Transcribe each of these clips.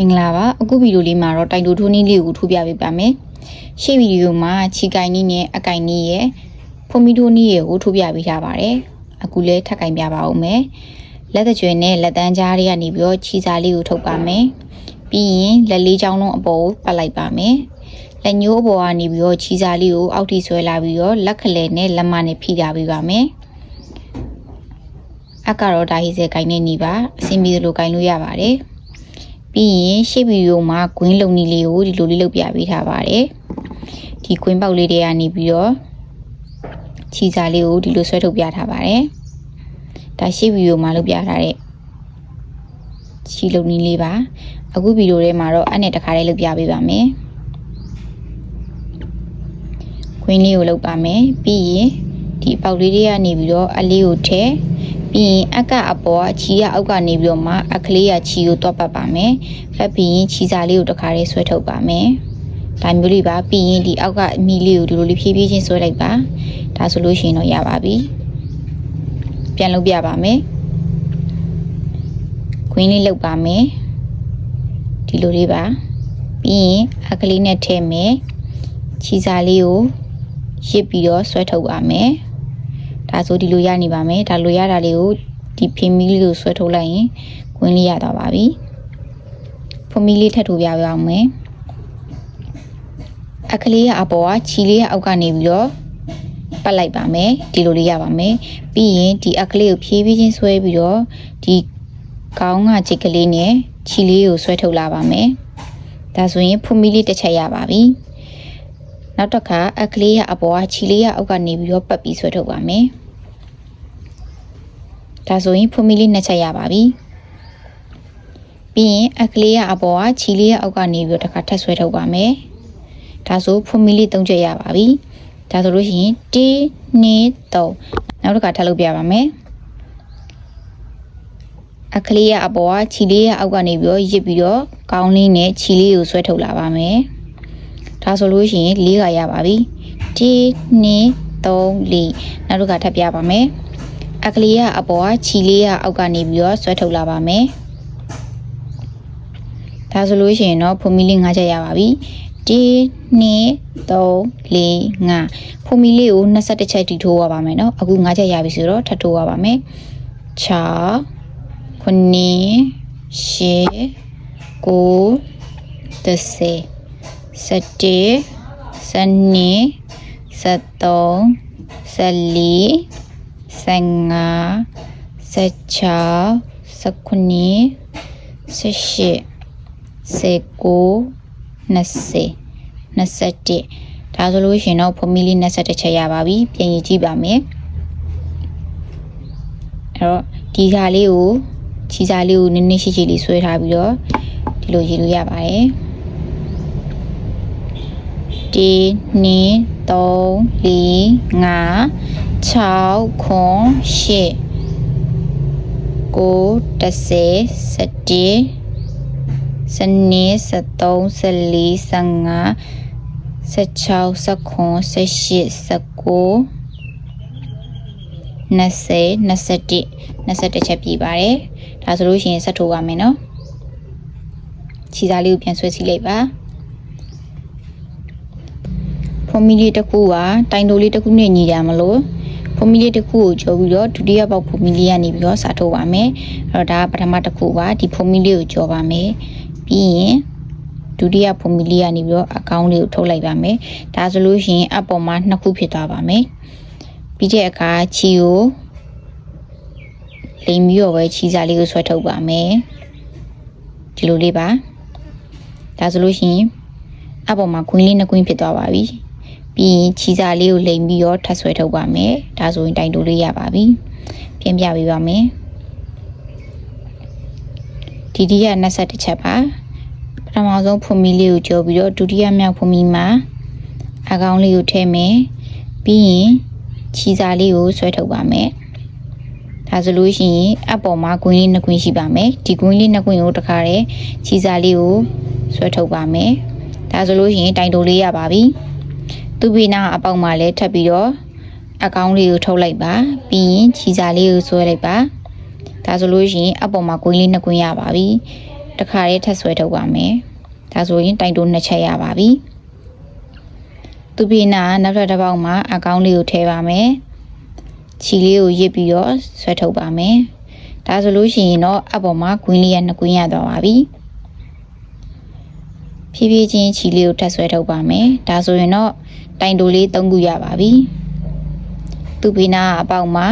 မင်္ဂလာပါအခုဗီဒီယိုလေးမှာတော့တိုင်တိုထိုးနည်းလေးကိုထိုးပြပေးပါမယ်ရှေ့ဗီဒီယိုမှာခြေကင်နည်းနဲ့အကင်နည်းရဲ့ဖုံမီထိုးနည်းရဲ့ကိုထိုးပြပေးထားပါတယ်အခုလည်းထပ်ကင်ပြပါဦးမယ်လက်တကြွယ်နဲ့လက်တန်းကြားတွေကနေပြီးတော့ခြေစာလေးကိုထုတ်ပါမယ်ပြီးရင်လက်လေးချောင်းလုံးအပေါ်ကိုပတ်လိုက်ပါမယ်လက်ညိုးအပေါ်ကနေပြီးတော့ခြေစာလေးကိုအောက်ထိဆွဲလာပြီးတော့လက်ခလဲနဲ့လက်မနဲ့ဖိထားပေးပါမယ်အကတော့ဒါဟိစေကိုင်းနေနေပါအဆင်ပြေလို့ကိုင်းလို့ရပါတယ် ပြီးရင်ရှေ့ဗီဒီယိုမှာဂွင်းလုံနီလေးကိုဒီလိုလေးလုပ်ပြပေးထားပါတယ်ဒီဂွင်းပေါက်လေးတွေကနေပြီးတော့ခြီစာလေးကိုဒီလိုဆွဲထုတ်ပြထားပါတယ်ဒါရှေ့ဗီဒီယိုမှာလုပ်ပြထားတဲ့ခြီလုံနီလေးပါအခုဗီဒီယိုထဲမှာတော့အဲ့နဲ့တခါလေးလုပ်ပြပေးပါမယ်ဂွင်းလေးကိုလုပ်ပါမယ်ပြီးရင်ဒီအပေါက်လေးတွေကနေပြီးတော့အလေးကိုထည့် ပြီးရင်အကအပေါ်ကခြီးရအောက်ကနေပြီးတော့မှအကလေးရခြီးကိုတွတ်ပတ်ပါမယ်ဖတ်ပြီးရင်ခြီးစာလေးကိုတစ်ခါလေးဆွဲထုတ်ပါမယ်ဒါမျိုးလေးပါပြီးရင်ဒီအောက်ကအမီလေးကိုဒီလိုလေးဖြည်းဖြည်းချင်းဆွဲလိုက်ပါဒါဆိုလို့ရှိရင်တော့ရပါပြီပြန်လုပ်ပြပါမယ်ခွင်းလေးလုပ်ပါမယ်ဒီလိုလေးပါပြီးရင်အကလေးနဲ့ထည့်မယ်ခြီစာလေးကိုရစ်ပြီးတော့ဆွဲထုတ်ပါမယ် ဒါဆိုဒီလိုရနေပါမယ်ဒါလိုရတာလေးကိုဒီဖင်မီလေးကိုဆွဲထုတ်လိုက်ရင်ကွင်းလေးရသွားပါပြီဖင်မီလေးထပ်ထုတ်ပြရအောင်မယ်အခလေးရအပေါ်ကခြေလေးရအောက်ကနေပြီးတော့ပတ်လိုက်ပါမယ်ဒီလိုလေးရပါမယ်ပြီးရင်ဒီအခလေးကိုဖြည်းဖြည်းချင်းဆွဲပြီးတော့ဒီခေါင်းကခြေကလေးနဲ့ခြေလေးကိုဆွဲထုတ်လာပါမယ်ဒါဆိုရင်ဖုံးမီလေးတစ်ချက်ရပါပြီ။ နောက်တစ်ခါအက်ကလေးရအပေါ်ကခြေလေးရအောက်ကနေပြီးတော့ပတ်ပြီးဆွဲထုတ်ပါမယ်ဒါဆိုရင်ဖွမီလေးနှစ်ချက်ရပါပြီပြီးရင်အက်ကလေးရအပေါ်ကခြေလေးရအောက်ကနေပြီးတော့တစ်ခါထပ်ဆွဲထုတ်ပါမယ်ဒါဆိုဖွမီလေးသုံးချက်ရပါပြီဒါဆိုလို့ရှိရင်1 2 3နောက်တစ်ခါထပ်လုပ်ပြပါမယ်အခလေးရအပေါ်ကခြေလေးရအောက်ကနေပြီးတော့ရစ်ပြီးတော့ကောင်းလေးနဲ့ခြေလေးကိုဆွဲထုတ်လာပါမယ်။ ဒါဆိုလို့ရှိရင်၄ကရပါပြီ1 2 3 4နောက်တစ်ခါထပ်ပြပါမယ်အကလေးကအပေါ်ကခြီလေးကအောက်ကနေပြီးတော့ဆွဲထုတ်လာပါမယ်ဒါဆိုလို့ရှိရင်တော့ဖုံမီလေး၅ချက်ရပါပြီ1 2 3 4 5ဖုံမီလေးကို21ချက်တီထိုးရပါမယ်เนาะအခု5ချက်ရပြီဆိုတော့ထပ်ထိုးရပါမယ်6 9 10 9 10 17 12 13 14 15 16 19 18 19 20 21ဒါဆိုလို့ရှင်တော့ဖုံးမီလေး21ချက်ရပါပြီပြင်ရကြည့်ပါမယ်အဲ့တော့ဒီစာလေးကိုခြေစာလေးကိုနည်းနည်းရှိရှိလေးဆွဲထားပြီးတော့ဒီလိုရေးလို့ရပါတယ် 1 2 3 4 5 6 7 8 9 10 11 12 13 14 15 16 19 18 19 20 21 21ချက်ပြပါတယ်ဒါဆိုလို့ရှိရင်ဆက်ထိုးပါမယ်เนาะခြေစားလေးကိုပြန်ဆွဲစီလိုက်ပါ မီလေးတစ်ခုကတိုင်တိုလေးတစ်ခုနဲ့ညီကြမလို့ဖုံမီလေးတစ်ခုကိုကျော်ပြီးတော့ဒုတိယပေါက်ဖုံမီလေးကနေပြီးတော့စားထိုးပါမယ်အဲ့တော့ဒါကပထမတစ်ခုပါဒီဖုံမီလေးကိုကျော်ပါမယ်ပြီးရင်ဒုတိယဖုံမီလေးကနေပြီးတော့အကောင့်လေးကိုထုတ်လိုက်ပါမယ်ဒါဆိုလို့ရှိရင်အပေါ်မှာနှစ်ခုဖြစ်သွားပါမယ်ပြီးတဲ့အခါခြီကိုလိမ်ပြီးတော့ပဲခြီစားလေးကိုဆွဲထုတ်ပါမယ်ဒီလိုလေးပါဒါဆိုလို့ရှိရင်အပေါ်မှာခွင်းလေးနှစ်ခွင်းဖြစ်သွားပါပြီ ပြီးရင်ခြီစားလေးကိုလိမ်ပြီးတော့ထပ်ဆွဲထုတ်ပါမယ်ဒါဆိုရင်တိုင်တိုးလေးရပါပြီပြန်ပြပေးပါမယ်ဒီဒီက21ချက်ပါပထမဆုံးဖုန်မီလေးကိုကြောပြီးတော့ဒုတိယမြောက်ဖုန်မီမှာအကောင်လေးကိုထည့်မယ်ပြီးရင်ခြီစားလေးကိုဆွဲထုတ်ပါမယ်ဒါဆိုလို့ရှိရင်အပေါ်မှာကွင်းလေးနှစ်ကွင်းရှိပါမယ်ဒီကွင်းလေးနှစ်ကွင်းကိုတစ်ခါတည်းခြီစားလေးကိုဆွဲထုတ်ပါမယ်ဒါဆိုလို့ရှိရင်တိုင်တိုလေးရပါပြီ သူ့ဘေးနားအပေါက်မှာလည်းထပ်ပြီးတော့အကောင်းလေးကိုထုတ်လိုက်ပါပြီးရင်ခြေစာလေးကိုဆွဲလိုက်ပါဒါဆိုလို့ရှိရင်အပေါ်မှာကွင်းလေးနှစ်ကွင်းရပါပြီတခါလေးထပ်ဆွဲထုတ်ပါမယ်ဒါဆိုရင်တိုင်တိုးနှစ်ချက်ရပါပြီသူ့ဘေးနားနောက်ထပ်တစ်ပေါက်မှာအကောင်းလေးကိုထည့်ပါမယ်ခြေလေးကိုရစ်ပြီးတော့ဆွဲထုတ်ပါမယ်ဒါဆိုလို့ရှိရင်တော့အပေါ်မှာကွင်းလေးရနှစ်ကွင်းရသွားပါပြီဖြည်းဖြည်းချင်းခြေလေးကိုထပ်ဆွဲထုတ်ပါမယ်ဒါဆိုရင်တော့ တိုင်တိုလေး၃ခုရပါပြီသူ့ဘေးနားအပေါက်မှာ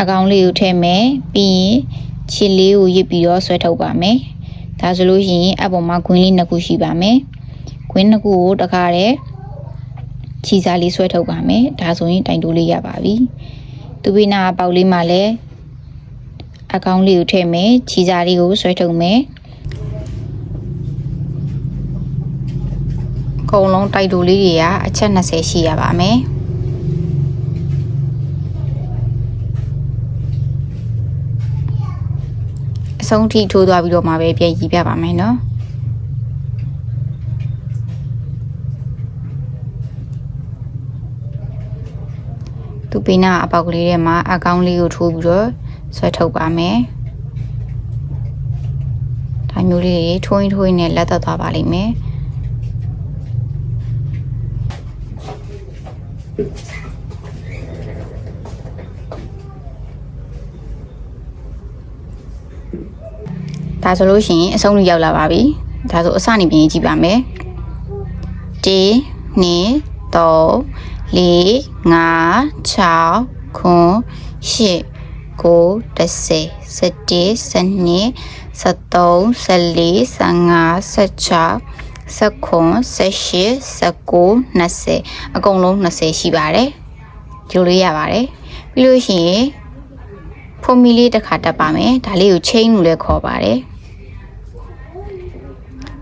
အကောင်လေးကိုထည့်မယ်ပြီးရင်ခြေလေးကိုရစ်ပြီးတော့ဆွဲထုတ်ပါမယ်ဒါဆိုလို့ရှိရင်အပေါ်မှာခွင်းလေးနှစ်ခုရှိပါမယ်ခွင်းနှစ်ခုကိုတခါတည်းခြေစားလေးဆွဲထုတ်ပါမယ်ဒါဆိုရင်တိုင်တိုလေးရပါပြီသူ့ဘေးနားအပေါက်လေးမှာလည်းအကောင်လေးကိုထည့်မယ်ခြေစားလေးကိုဆွဲထုတ်မယ် အကုန်လုံးတိုက်တူလေးတွေကအချက်20ရှိရပါမယ်အဆုံးထိထိုးသွားပြီးတော့မှပဲပြန်ရည်ပြပါမယ်နော်သူပိနာအပေါက်ကလေးထဲမှာအကောင်းလေးကိုထိုးပြီးတော့ဆွဲထုတ်ပါမယ်။ဒါမျိုးလေးတွေထိုးရင်းထိုးရင်းနဲ့လက်သက်သွားပါလိမ့်မယ်။ ဒါဆိုလို့ရှိရင်အဆုံးထိရောက်လာပါပြီဒါဆိုအစနေပြင်ကြည့်ပါမယ်1 2 3 4 5 6 9 10ကို10 11 12 13 14 15 16 19 18 19 20အကုန်လုံး20ရှိပါတယ်ယူလို့ရပါတယ်ပြီးလို့ရှိရင်ဖုန်မီလေးတစ်ခါတက်ပါမယ်ဒါလေးကိုချိန်လို့လည်းခေါ်ပါတယ်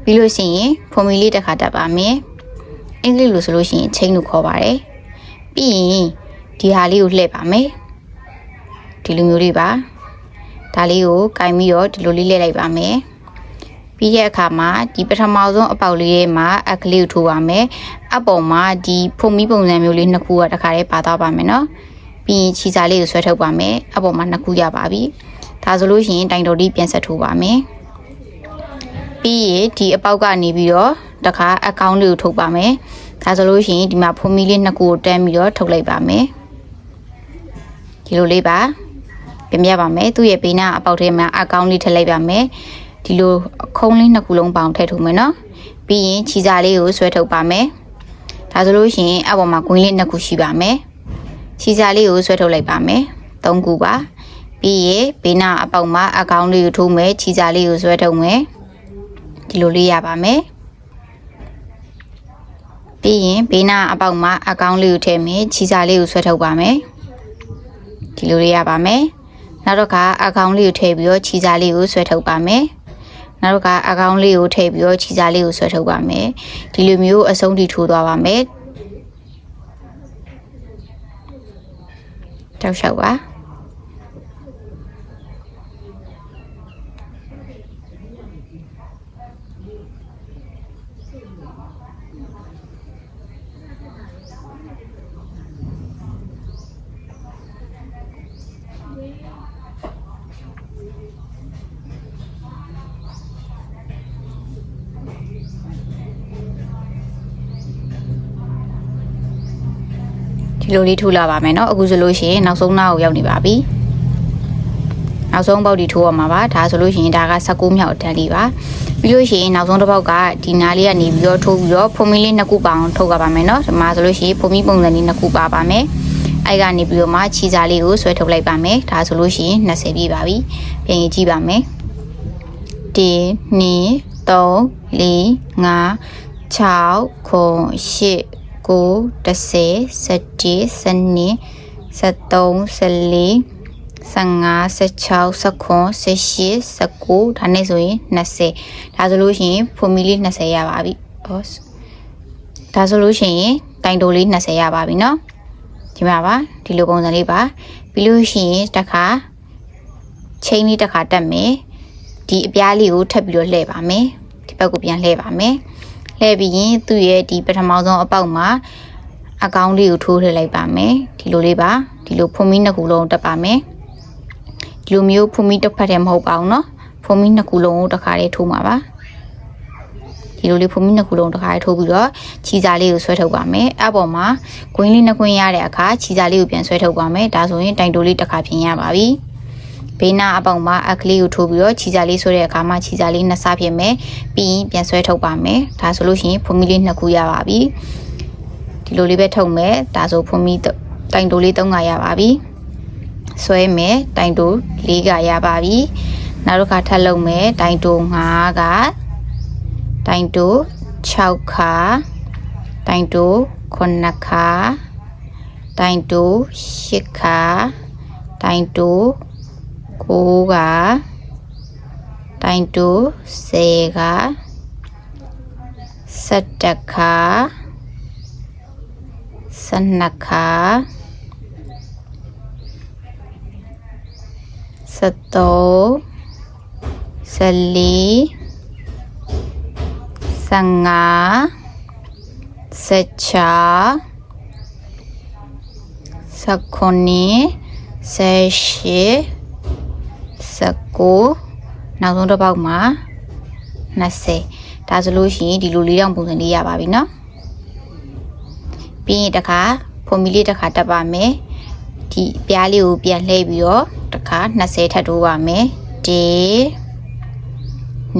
ပြီးလို့ရှိရင်ဖုန်မီလေးတစ်ခါတက်ပါမယ်အင်္ဂလိပ်လိုဆိုလို့ရှိရင်ချိန်လို့ခေါ်ပါတယ်ပြီးရင်ဒီဟာလေးကိုလှည့်ပါမယ်ဒီလိုမျိုးလေးပါဒါလေးကိုကင်ပြီးတော့ဒီလိုလေးလှည့်လိုက်ပါမယ် ပြီးတဲ့အခါမှာဒီပထမဆုံးအပေါက်လေးရဲ့မှာအက်ကလေးကိုထိုးပါမယ်အပေါ်မှာဒီဖုံမီပုံစံမျိုးလေးနှစ်ခုကတခါတည်းပါသွားပါမယ်နော်ပြီးရင်ခြေစာလေးကိုဆွဲထုတ်ပါမယ်အပေါ်မှာနှစ်ခုရပါပြီဒါဆိုလို့ရှိရင်တိုင်တော်လေးပြန်ဆက်ထိုးပါမယ်ပြီးရင်ဒီအပေါက်ကနေပြီးတော့တခါအကောင်းလေးကိုထုတ်ပါမယ်ဒါဆိုလို့ရှိရင်ဒီမှာဖုံမီလေးနှစ်ခုကိုတန်းပြီးတော့ထုတ်လိုက်ပါမယ်ဒီလိုလေးပါပြင်ပြပါမယ်သူ့ရဲ့ဘေးနားအပေါက်ထဲမှာအကောင်းလေးထည့်လိုက်ပါမယ် ဒီလိုခုံးလေးနှစ်ခုလုံးပေါင်ထည့်ထုတ်မယ်နော်ပြီးရင်ခြေစာလေးကိုဆွဲထုတ်ပါမယ်ဒါဆိုလို့ရှိရင်အပေါ်မှာဂွင်းလေးနှစ်ခုရှိပါမယ်ခြေစာလေးကိုဆွဲထုတ်လိုက်ပါမယ်သုံးခုပါပြီးရင်ဘေးနာအပေါက်မှာအကောင်လေးကိုထိုးမယ်ခြေစာလေးကိုဆွဲထုတ်မယ်ဒီလိုလေးရပါမယ်ပြီးရင်ဘေးနာအပေါက်မှာအကောင်လေးကိုထည့်မယ်ခြေစာလေးကိုဆွဲထုတ်ပါမယ်ဒီလိုလေးရပါမယ်နောက်တော့ကအကောင်လေးကိုထည့်ပြီးတော့ခြေစာလေးကိုဆွဲထုတ်ပါမယ် ငါတို့ကအကောင့်လေးကိုထည့်ပြီးတော့ခြေစားလေးကိုဆွဲထုတ်ပါမယ်ဒီလိုမျိုးအဆုံးထိထိုးသွားပါမယ်တောက်လျှောက်ပါ ဒီလိုလေးထိုးလာပါမယ်เนาะအခုဆိုလို့ရှိရင်နောက်ဆုံးနားကိုရောက်နေပါပြီောက်ဆုံးပုတ်ဒီထိုးရမှာပါဒါဆိုလို့ရှိရင်ဒါက16မြောက်တန်းလေးပါပြီးလို့ရှိရင်နောက်ဆုံးတစ်ပုတ်ကဒီနားလေးကနေပြီးတော့ထိုးပြီးတော့ဖုံမီလေးနှစ်ခုပေါင်းထုတ်ရပါမယ်เนาะဒီမှာဆိုလို့ရှိရင်ဖုံမီပုံစံလေးနှစ်ခုပါပါမယ်အဲ့ကနေပြီးတော့မှခြေစားလေးကိုဆွဲထုတ်လိုက်ပါမယ်ဒါဆိုလို့ရှိရင်20ပြည့်ပါပြီပြင်ကြည့်ပါမယ်1 2 3 4 5 6 7 9 10 17 12 13 14 15 16 18 18 19ဒါနဲ့ဆိုရင်20ဒါဆိုလို့ရှိရင်ဖိုမီလေး20ရပါပြီ။ဟောဒါဆိုလို့ရှိရင်တိုင်တိုလေး20ရပါပြီเนาะဒီမှာပါဒီလိုပုံစံလေးပါပြီးလို့ရှိရင်တစ်ခါချိန်လေးတစ်ခါတက်မယ်ဒီအပြားလေးကိုထပ်ပြီးတော့လှည့်ပါမယ်ဒီဘက်ကိုပြန်လှည့်ပါမယ်။ လှည့်ပြီးရင်သူ့ရဲ့ဒီပထမဆုံးအပေါက်မှာအကောင့်လေးကိုထိုးထည့်လိုက်ပါမယ်ဒီလိုလေးပါဒီလိုဖုန်မီနှစ်ခုလုံးတက်ပါမယ် ဒီလိုမျိုးဖူမီတစ်ဖက်တည်းမဟုတ်ပါဘူးเนาะဖ ဖုံမီနှစ်ခုလုံးကိုတစ်ခါတည်းထိုးမှာပါဒီလိုလေးဖုံမီနှစ်ခုလုံးတစ်ခါတည်းထိုးပြီးတော့ခြီစာလေးကိုဆွဲထုတ်ပါမယ်အဲ့ပေါ်မှာဂွင်းလေးနှစ်ခွင်းရတဲ့အခါခြီစာလေးကိုပြန်ဆွဲထုတ်ပါမယ်ဒါဆိုရင်တိုင်တိုလေးတစ်ခါပြင်ရပါပြီ ဘေးနာအပေါင်မှာအကလေးကိုထိုးပြီးတော့ခြီစာလေးဆွဲတဲ့အခါမှာခြီစာလေးနှစ်ဆပြင်မယ်ပြီးရင်ပြန်ဆွဲထုတ်ပါမယ်ဒါဆိုလို့ရှိရင်ဖုံမီလေးနှစ်ခုရပါပြီဒီလိုလေးပဲထုတ်မယ်ဒါဆိုဖုံမီတိုင်တိုလေးသုံးခါရပါပြီဆွဲမယ်တိုင်တိုလေးကရပါပြီနောက်တစ်ခါထပ်လုပ်မယ်တိုင်တို5ကတိုင်တို6ခါတိုင်တို9ခါတိုင်တို10ခါတိုင်တို 9ကတိုင်တို10က17ခါ12ခါ73 14 15 16 19 18 19နောက်ဆုံးတစ်ပေါက်မှာ20ဒါဆိုလို့ရှိရင်ဒီလိုလေးတောင်ပုံစံလေးရပါပြီเนาะပြီးရင်တစ်ခါဖုန်မီလေးတစ်ခါတက်ပါမယ်ဒီပြားလေးကိုပြန်လှည့်ပြီးတော့တစ်ခါ20ထပ်ထိုးပါမယ်1 2 3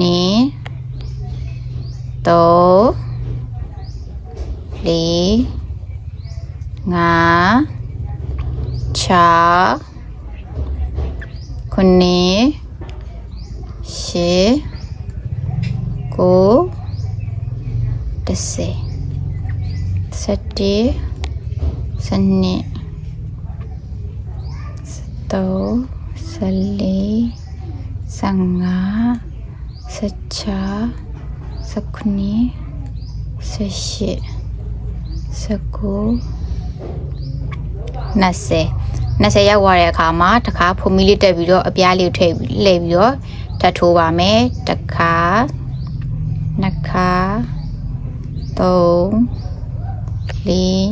4 5 6 9 10 9 10 11 12 13 14 15 16 19 18 19 20 20ရောက်သွားတဲ့အခါမှာတစ်ခါဖုံမီလေးတက်ပြီးတော့အပြားလေးကိုထည့်ပြီးလှည့်ပြီးတော့ထပ်ထိုးပါမယ်တစ်ခါနှစ်ခါသုံးလေး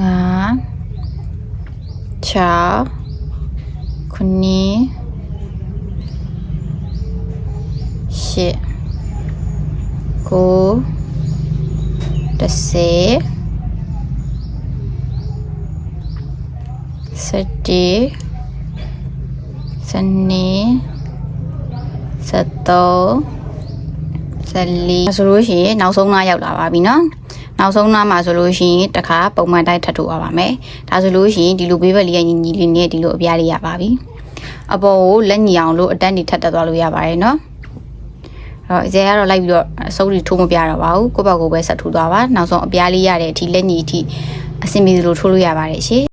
ငါး6ခုနှစ်ရှစ်ကိုတစ်ဆယ်စ က်တီစနေစက်တော့စက်လီဆိုလို့ရှိရင်နောက်ဆုံးနားရောက်လာပါပြီနော်နောက်ဆုံးနားမှာဆိုလို့ရှိရင်တစ်ခါပုံမှန်တိုင်းထပ်ထိုးပါပါမယ်ဒါဆိုလို့ရှိရင်ဒီလိုဘေးဘက်လေးရညီညီလေးနဲ့ဒီလိုအပြားလေးရပါပြီအပေါ်ကိုလက်ညီအောင်လို့အတန်းတွေထပ်တက်သွားလို့ရပါတယ်နော်အဲ့တော့အကျဲကတော့လိုက်ပြီးတော့အစုပ်တွေထိုးမပြတော့ပါဘူးကိုယ့်ဘက်ကိုပဲဆက်ထိုးသွားပါနောက်ဆုံးအပြားလေးရတဲ့အထိလက်ညီအထိအဆင်ပြေသလိုထိုးလို့ရပါတယ်ရှင်